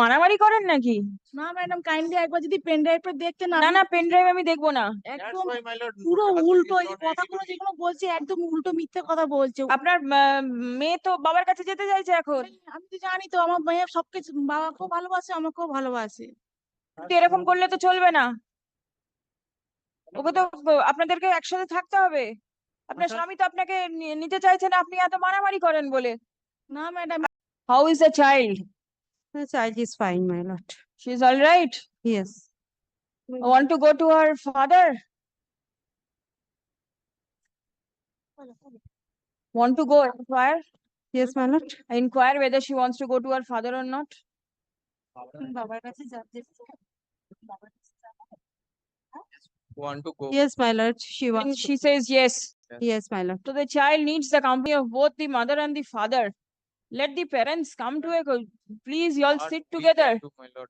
মারামারি করেন নাকি? না ম্যাডাম কাইন্ডলি একবার যদি পেন ড্রাইভটা দেখতে না না পেন ড্রাইভ আমি দেখব না। একদম পুরো উল্টো এই কথাগুলো যেগুলো বলছে একদম উল্টো মিথ্যে কথা বলছে। আপনার মেয়ে তো বাবার কাছে যেতে চাইছে এখন। আমি তো জানি তো আমার মেয়ে সবকিছু বাবাকেও ভালোবাসে আমাকেও ভালোবাসে। এরকম করলে তো চলবে না। ওকে তো আপনাদেরকে একসাথে থাকতে হবে। আপনার আচ্ছা। স্বামী তো আপনাকে নিতে চাইছে না আপনি এত মারামারি করেন বলে। না madam. How is the child The child is fine, my lord. She's all right. Yes. I want to go to her father. Want to go inquire? Yes, my lord. I inquire whether she wants to go to her father or not. Want to go? Yes, my lord. She wants. She says yes. yes. Yes, my lord. So the child needs the company of both the mother and the father Let the parents come to a, co- please you all Not sit we together. can do, my lord.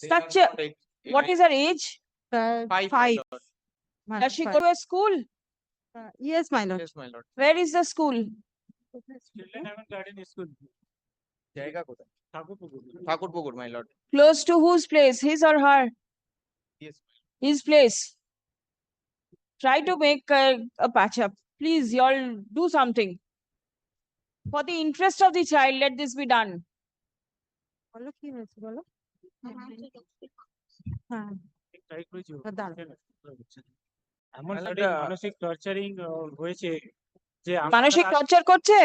They Such are a- not a- What a- is her age? Uh, Five, my Five. lord. my Does lord, she five. go to a school? Uh, Yes, my lord. Yes, my lord. Where is the school? Children haven't garden school. জায়গা কোথায়? Thakurpukur. Thakurpukur, my lord. Close to whose place? His or her? Yes. His place. Try to make a, a patch up. Please, you all do something. For the interest of the child, let this be done. বলো কি হয়েছে বলো হ্যাঁ। এমন মানে মানসিক torturing হয়েছে যে মানসিক টর্চার করছে?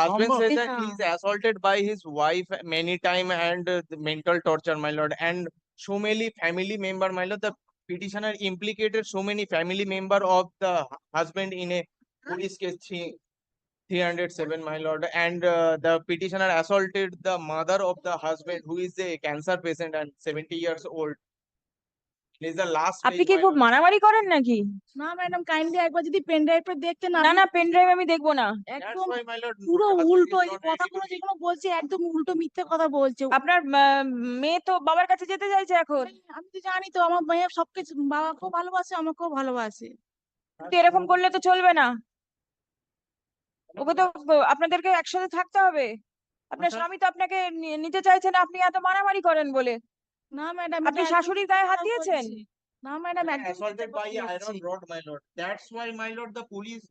husband says that he is assaulted by his wife many time and uh, mental torture, my lord, and so many family member, my lord, the petitioner implicated so many family member of the hu- husband in a police case three, three hundred seven, my lord, and uh, the petitioner assaulted the mother of the husband who is a cancer patient and seventy years old. This is the last আপনি কি খুব. মারামারি করেন নাকি? না madam kindly একবার যদি pen ড্রাইভটা দেখতেন না না পেন ড্রাইভ আমি দেখব না। একদম পুরো উল্টো এই কথাগুলো যেগুলো বলছে একদম উল্টো মিথ্যে কথা বলছে আপনার মেয়ে তো বাবার কাছে যেতে চাইছে এখন। আমি তো জানি তো আমার মেয়ে সবকিছু বাবাকেও ভালোবাসে আমাকেও ভালোবাসে এরকম করলে তো চলবে না ওকে তো আপনাদেরকে একসাথে থাকতে হবে আপনার আচ্ছা। স্বামী তো আপনাকে নিতে চাইছেন আপনি এত মারামারি করেন বলে না ম্যাডাম আপনি শাশুড়ির গায়ে হাত দিয়েছেন না ম্যাডাম একদম assaulted by iron rod, my lord. That's why, my lord, the police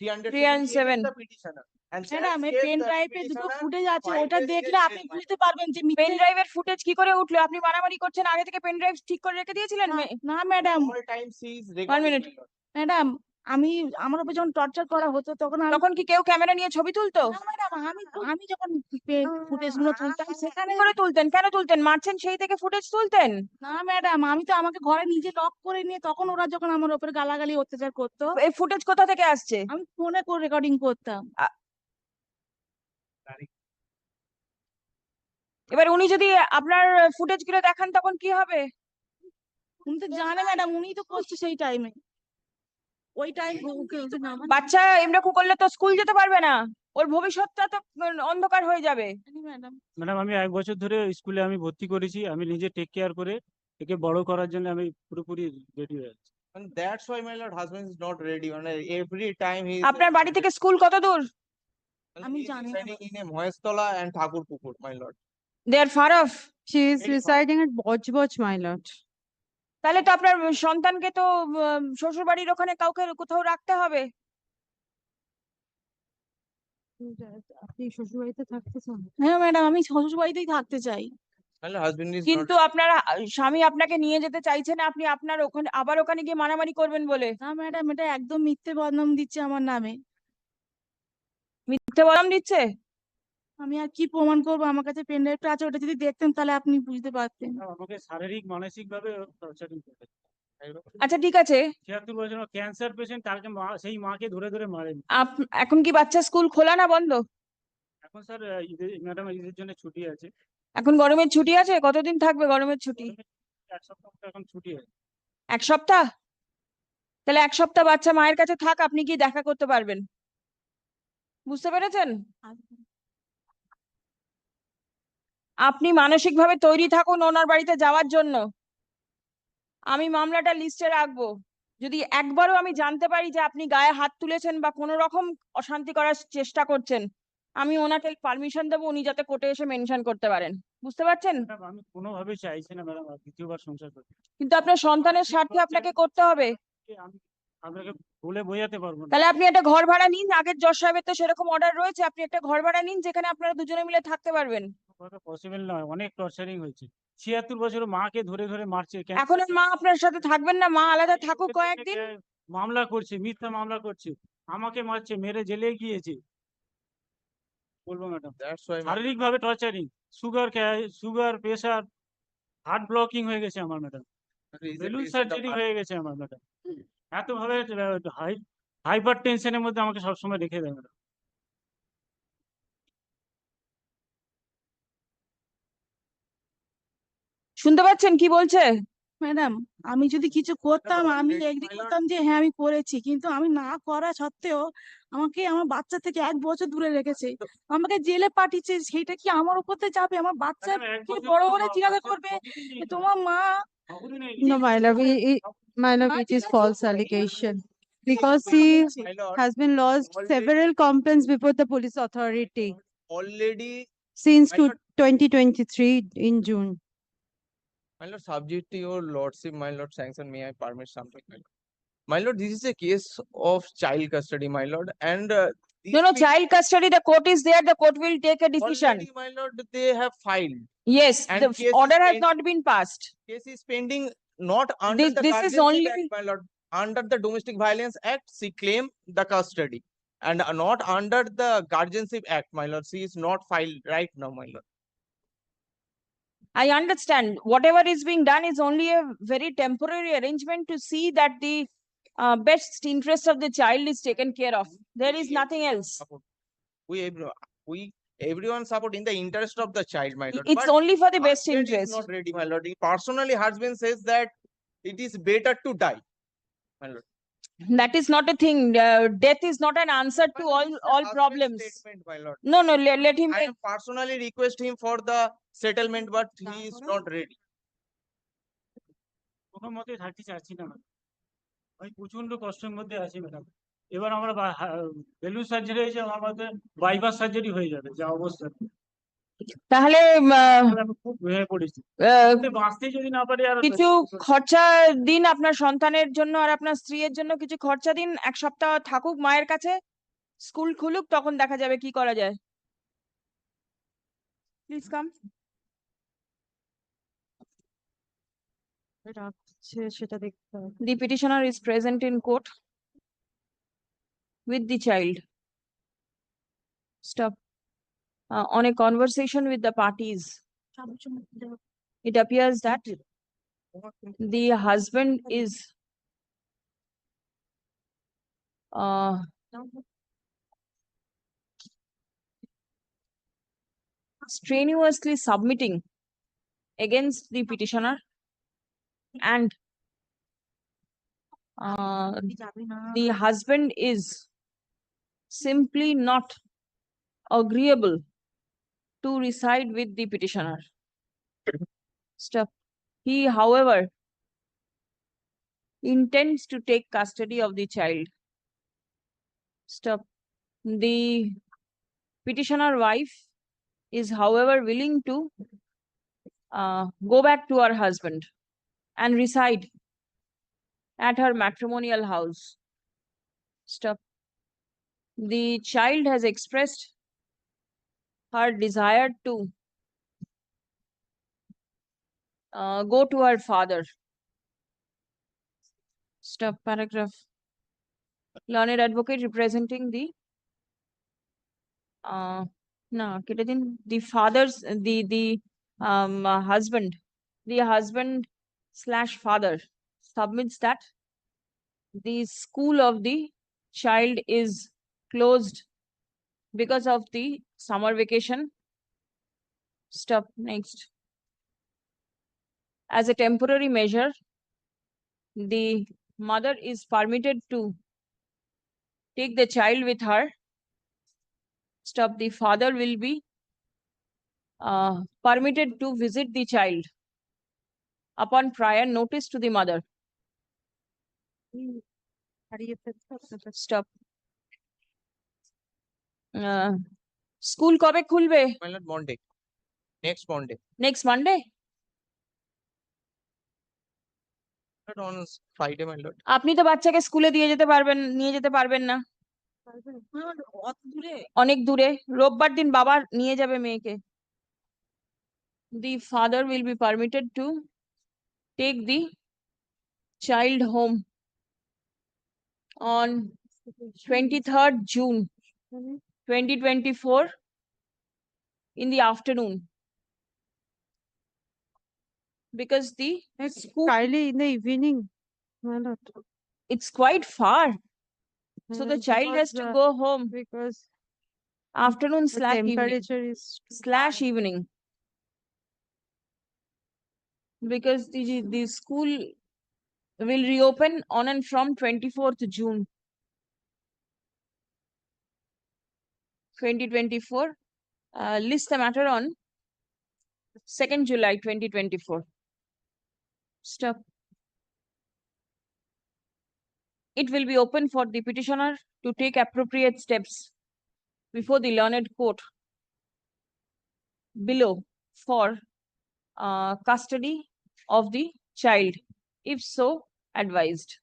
three hundred 307. the petitioner. Madam এই পেন ড্রাইভে দুটো ফুটেজ আছে ওটা দেখলে আপনি বুঝতে পারবেন যে পেন ড্রাইভের ফুটেজ কি করে উঠল আপনি মারামারি করছেন আগে থেকে পেন ড্রাইভ ঠিক করে রেখে দিয়েছিলেন না- madam she is recording, minute. Madam আমি আমার উপর যখন টর্চার করা হতো তখন তখন কি কেউ ক্যামেরা নিয়ে ছবি তুলতো? আমি আমি যখন ফুটেজগুলো তুলতাম সেখানে করে তুলতেন? কেন তুলতেন? মারছেন সেই থেকে ফুটেজ তুলতেন? না ম্যাডাম আমি তো আমাকে ঘরে নিজে লক করে নিয়ে তখন ওরা যখন আমার উপরে গালাগালি অত্যাচার করতো এই ফুটেজ কোথা থেকে আসছে? আমি ফোনে করে রেকর্ডিং করতাম। এবার উনি যদি আপনার ফুটেজগুলো দেখান তখন কি হবে? উনি তো জানে ম্যাডাম উনি তো করছে সেই টাইমে ওই টাইম ওকে ওকে নামানো বাচ্চা এমরকম করলে তো স্কুল যেতে পারবে না ওর ভবিষ্যৎটা তো অন্ধকার হয়ে যাবে ম্যাডাম ম্যাডাম আমি এক বছর ধরে স্কুলে আমি ভর্তি করেছি আমি নিজে টেক কেয়ার করে একে বড় করার জন্য আমি পুরোপুরি রেডি হয়ে আছি And that's why, my lord, husband is not ready. And every time he আপনার বাড়ি থেকে স্কুল কত দূর আমি জানি in a Mohestola and Thakurpukur, my lord. They are far off She is far. residing at Bojboj, my lord. তাহলে তো আপনার সন্তানকে তো শ্বশুর বাড়ির ওখানে কাউকে কোথাও রাখতে হবে আপনি শ্বশুরবাড়িতে থাকতে চান? হ্যাঁ ম্যাডাম আমি শ্বশুর বাড়িতেই থাকতে চাই. কিন্তু আপনার স্বামী আপনাকে নিয়ে যেতে চাইছে না আপনি আপনার ওখানে আবার ওখানে গিয়ে মারামারি করবেন বলে না ম্যাডাম এটা একদম মিথ্যে বদনাম দিচ্ছে আমার নামে মিথ্যে বলাম দিচ্ছে আমি আর কি প্রমাণ করব? আমার কাছে পেন ড্রাইভটা আছে ওটা যদি দেখতেন তাহলে আপনি বুঝতে পারতেন। আমাকে শারীরিক মানসিক ভাবে টর্চারিং করে আচ্ছা ঠিক আছে। ছিয়াত্তর বছর ক্যান্সার পেশেন্ট মা সেই মাকে ধরে ধরে মারেন। আপ- এখন কি বাচ্চা স্কুল খোলা না বন্ধ? এখন স্যার ম্যাডাম ঈদের জন্য ছুটি আছে। এখন গরমের ছুটি আছে? কতদিন থাকবে গরমের ছুটি? এক সপ্তাহ এখন ছুটি আছে। এক সপ্তাহ? তাহলে এক সপ্তাহ বাচ্চা মায়ের কাছে থাক আপনি কি দেখা করতে পারবেন। বুঝতে পেরেছেন? আপনি মানসিকভাবে তৈরি থাকুন ওনার বাড়িতে যাওয়ার জন্য। আমি মামলাটা লিস্টে রাখব। যদি একবারও আমি জানতে পারি যে আপনি গায়ে হাত তুলেছেন বা কোনো রকম অশান্তি করার চেষ্টা করছেন আমি ওনাকে পারমিশন দেবো উনি যাতে কোর্টে এসে মেনশন করতে পারেন। বুঝতে পারছেন? আমি কোনোভাবে চাইছি না ম্যাডাম দ্বিতীয়বার সংসার করতে। কিন্তু আপনার সন্তানের স্বার্থে আপনাকে করতে হবে। আমি আপনাকে বলে বোঝাতে পারব না। তাহলে আপনি একটা ঘর ভাড়া নিন আগের জজ সাহেবের তো সেরকম অর্ডার রয়েছে আপনি একটা ঘর ভাড়া নিন যেখানে আপনারা দুজনে মিলে থাকতে পারবেন। পসিবল নয় অনেক টর্চারিং হয়েছে। ছিয়াত্তর বছর মাকে ধরে ধরে মারছে এখন মা আপনার সাথে থাকবেন না? মা আলাদা থাকুক কয়েকদিন। মামলা করছে মিথ্যা মামলা করছে আমাকে মারছে মেরে জেলে গিয়েছে। বলব ম্যাডাম শারীরিক ভাবে torturing sugar sugar pressure heart blocking হয়ে গেছে আমার ম্যাডাম। বেলুন সার্জারি হয়ে গেছে আমার ম্যাডাম। এত ভাবে হাইপার টেনশনের মধ্যে আমাকে সবসময় রেখে দেয় ম্যাডাম। শুনতে পাচ্ছেন কি বলছে? ম্যাডাম আমি যদি কিছু করতাম আমি এগ্রি করতাম যে হ্যাঁ আমি করেছি কিন্তু আমি না করা সত্ত্বেও আমাকে আমার বাচ্চা থেকে এক বছর দূরে রেখেছে। আমাকে জেলে পাঠিয়েছে সেটা কি আমার উপর চাপে আমার বাচ্চা কি বড় বড় জিজ্ঞাসা করবে? তোমার মা no my love my love it is false allegation because he has been lost several complaints before the police authority already since to 2023 in June my lord, subject to your lordship, my lord, sanction, may I permit something? my lord? My lord, this is a case of child custody, my lord, and uh, no, people child custody, the court is there, the court will take a decision. already, My lord, they have filed, Yes, and the order has not been passed. case is pending not under This- the this is only- Act, my lord, under the Domestic Violence Act, she claim the custody. And not under the Guardianship Act, my lord, she is not filed right now, my lord. I understand whatever is being done is only a very temporary arrangement to see that the uh, best interest of the child is taken care of. There is nothing else. We, everyone- we, everyone support in the interest of the child, my lord. It's but only for the best interest. Not ready, my lord. Personally, husband says that it is better to die. My lord That is not a thing. Uh, death is not an answer My to lord, all, this is a all husband's problems. Statement, my lord. No, no, let, let him I make am personally request him for the settlement, but he is not ready. কোনো মতে থাকতে চাচ্ছি না madam আমি প্রচন্ড কষ্টের মধ্যে আছি ম্যাডাম এবার আমরা বেলুন সার্জারি হয়েছে আমার মধ্যে বাইপাস সার্জারি হয়ে যাবে যা অবস্থা তাহলে কিছু খরচা দিন আপনার সন্তানের জন্য আর আপনার স্ত্রীর জন্য কিছু খরচা দিন। এক সপ্তাহ থাকুক মায়ের কাছে স্কুল খুলুক তখন দেখা যাবে কি করা যায়। প্লিজ কাম সেটা দেখতে হবে। The petitioner is present in court with the child. Uh, on a conversation with the parties, it appears that the husband is uh, strenuously submitting against the petitioner and uh, the husband is simply not agreeable to reside with the petitioner. Stop. He, however, intends to take custody of the child. Stop. The petitioner wife is, however, willing to uh, go back to her husband and reside at her matrimonial house. Stop. The child has expressed her desire to uh, go to her father. Stop paragraph. Learned advocate representing the uh, no, the father's the the um husband, the husband slash father submits that the school of the child is closed because of the summer vacation stop next. As a temporary measure the mother is permitted to take the child with her. Stop. the father will be uh, permitted to visit the child upon prior notice to the mother. Stop school কবে খুলবে? Monday next Monday next Monday আপনি তো বাচ্চাকে স্কুলে দিয়ে যেতে পারবেন নিয়ে যেতে পারবেন না। অনেক দূরে। রোববার দিন বাবা নিয়ে যাবে মেয়েকে। The father will be permitted to take the child home on twenty third June 2024 in the afternoon. Because the it's school, early in the evening. It's quite far. So the child has to go home. Because afternoon slash evening. Is slash evening. Because the, the school will reopen on and from 24th June. Twenty twenty-four, uh, list the matter on second July twenty twenty-four. Stop. It will be open for the petitioner to take appropriate steps before the learned court below for uh, custody of the child, if so advised.